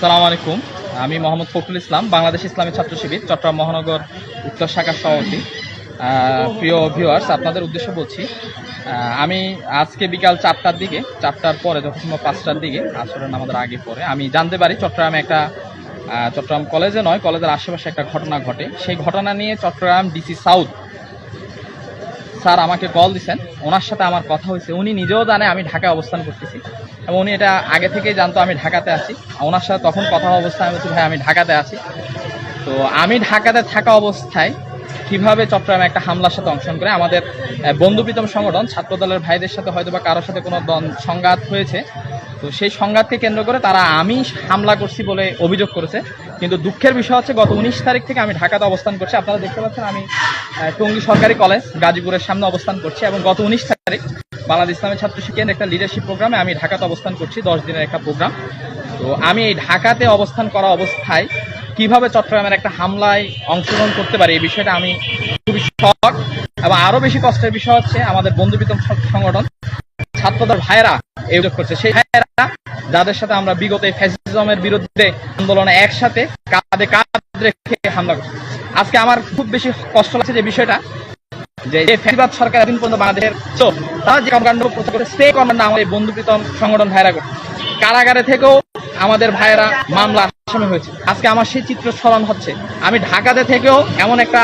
আসসালামু আলাইকুম। আমি মোহাম্মদ ফখরুল ইসলাম, বাংলাদেশ ইসলামী ছাত্র শিবির, চট্টগ্রাম মহানগর উত্তর শাখার সভাপতি। প্রিয় ভিউয়ার্স আপনাদের উদ্দেশ্যে বলছি আমি আজকে বিকাল চারটার দিকে, চারটার পরে যখন সম্ভব পাঁচটার দিকে, আসরের আমাদের আগে পরে, আমি জানতে পারি চট্টগ্রামে একটা চট্টগ্রাম কলেজে নয়, কলেজের আশেপাশে একটা ঘটনা ঘটে। সেই ঘটনা নিয়ে চট্টগ্রাম ডিসি সাউথ স্যার আমাকে কল দিছেন, ওনার সাথে আমার কথা হয়েছে। উনি নিজেও জানে আমি ঢাকায় অবস্থান করতেছি এবং উনি এটা আগে থেকেই জানতো আমি ঢাকাতে আছি। ওনার সাথে তখন কথা অবস্থায় আমি বলছি, ভাই, আমি ঢাকাতে আছি। তো আমি ঢাকাতে থাকা অবস্থায় কীভাবে চট্টগ্রামে একটা হামলার সাথে অংশগ্রহণ করে আমাদের বন্ধুপ্রীতম সংগঠন, ছাত্রদলের ভাইদের সাথে হয়তো বা কারোর সাথে কোনো সংঘাত হয়েছে তো সেই সংঘাতকে কেন্দ্র করে তারা আমি হামলা করছি বলে অভিযোগ করেছে। কিন্তু দুঃখের বিষয় হচ্ছে, গত উনিশ তারিখ থেকে আমি ঢাকাতে অবস্থান করছি। আপনারা দেখতে পাচ্ছেন, আমি টঙ্গী সরকারি কলেজ গাজীপুরের সামনে অবস্থান করছি এবং গত উনিশ তারিখ বাংলাদেশ ইসলামী ছাত্র শিক্ষার একটা লিডারশিপ প্রোগ্রামে আমি ঢাকাতে অবস্থান করছি, দশ দিনের একটা প্রোগ্রাম তো আমি এই ঢাকাতে অবস্থান করা অবস্থায় কীভাবে চট্টগ্রামের একটা হামলায় অংশগ্রহণ করতে পারি, এই বিষয়টা আমি খুবই শখ। এবং আরও বেশি কষ্টের বিষয় হচ্ছে, আমাদের বন্ধুপ্রীতম স- সংগঠন ছাত্রদের ভাইয়েরা এই করছে। সেই ভাইয়েরা যাদের সাথে আমরা বিগত ফ্যাসিজমের বিরুদ্ধে আন্দোলনে একসাথে কাঁধে কাঁধ রেখে হামলা করছি। আজকে আমার খুব বেশি কষ্ট লাগছে যে বিষয়টা, যে সরকার পর্যন্ত বাংলাদেশের তো তারা যে কর্মকাণ্ড প্রচার করে সেই কর্মকাণ্ড আমাদের সংগঠন ভাইরা কারাগারে থেকেও আমাদের ভাইয়েরা মামলা আসামি হয়েছে। আজকে আমার সেই চিত্র স্মরণ হচ্ছে, আমি ঢাকাতে থেকেও এমন একটা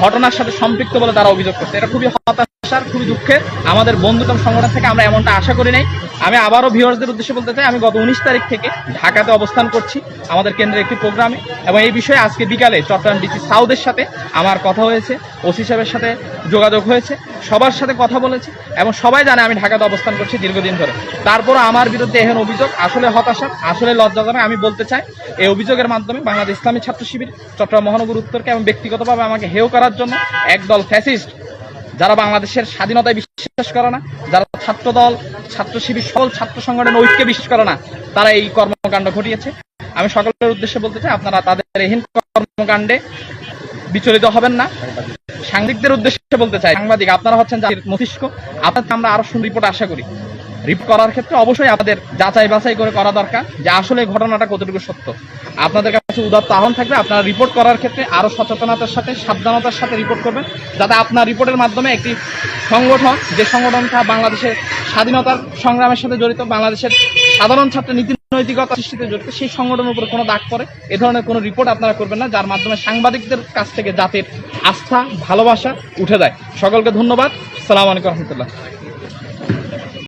ঘটনার সাথে সম্পৃক্ত বলে তারা অভিযোগ করছে। এটা খুবই হতাশার, খুবই দুঃখের। আমাদের বন্ধুতম সংগঠন থেকে আমরা এমনটা আশা করি নাই। আমি আবারও ভিউয়ার্সদের উদ্দেশ্যে বলতে চাই, আমি গত উনিশ তারিখ থেকে ঢাকাতে অবস্থান করছি আমাদের কেন্দ্রের একটি প্রোগ্রামে এবং এই বিষয়ে আজকে বিকালে চট্টগ্রাম ডিসি সাউদের সাথে আমার কথা হয়েছে, ওসি সাহেবের সাথে যোগাযোগ হয়েছে, সবার সাথে কথা বলেছি এবং সবাই জানে আমি ঢাকাতে অবস্থান করছি দীর্ঘদিন ধরে। তারপর আমার বিরুদ্ধে এখন অভিযোগ, আসলে হতাশা, আসলে লজ্জাজনক আমি বলতে চাই, এই অভিযোগের মাধ্যমে বাংলাদেশ ইসলামী ছাত্র শিবির চট্টগ্রাম মহানগর উত্তরকে এবং ব্যক্তিগতভাবে আমাকে হেয় করার জন্য একদল ফ্যাসিস্ট, যারা বাংলাদেশের স্বাধীনতায় বিশ্বাস করে না, যারা ছাত্র দল ছাত্র শিবির সকল ছাত্র সংগঠন ঐক্যে বিশ্বাস করে না, তারা এই কর্মকাণ্ড ঘটিয়েছে। আমি সকলের উদ্দেশ্যে বলতে চাই, আপনারা তাদের এহীন কর্মকাণ্ডে বিচলিত হবেন না। সাংবাদিকদের উদ্দেশ্যে বলতে চাই, সাংবাদিক, আপনারা হচ্ছেন জাতির মস্তিষ্ক আপনার আমরা আরও সুন্দর রিপোর্ট আশা করি। রিপোর্ট করার ক্ষেত্রে অবশ্যই আমাদের যাচাই বাছাই করে করা দরকার যে আসলে ঘটনাটা কতটুকু সত্য। আপনাদের উদাত্ত আহ্বান থাকবে, আপনারা রিপোর্ট করার ক্ষেত্রে আরও সচেতনতার সাথে, সাবধানতার সাথে রিপোর্ট করবেন, যাতে আপনার রিপোর্টের মাধ্যমে একটি সংগঠন, যে সংগঠনটা বাংলাদেশের স্বাধীনতার সংগ্রামের সাথে জড়িত, বাংলাদেশের সাধারণ ছাত্র নীতি নৈতিকতা সৃষ্টিতে জড়িত, সেই সংগঠনের উপর কোনো দাগ পড়ে, এ ধরনের কোনো রিপোর্ট আপনারা করবেন না, যার মাধ্যমে সাংবাদিকদের কাছ থেকে জাতির আস্থা, ভালোবাসা উঠে যায়। সকলকে ধন্যবাদ। সালাম আলাইকুম রহমতুল্লাহ।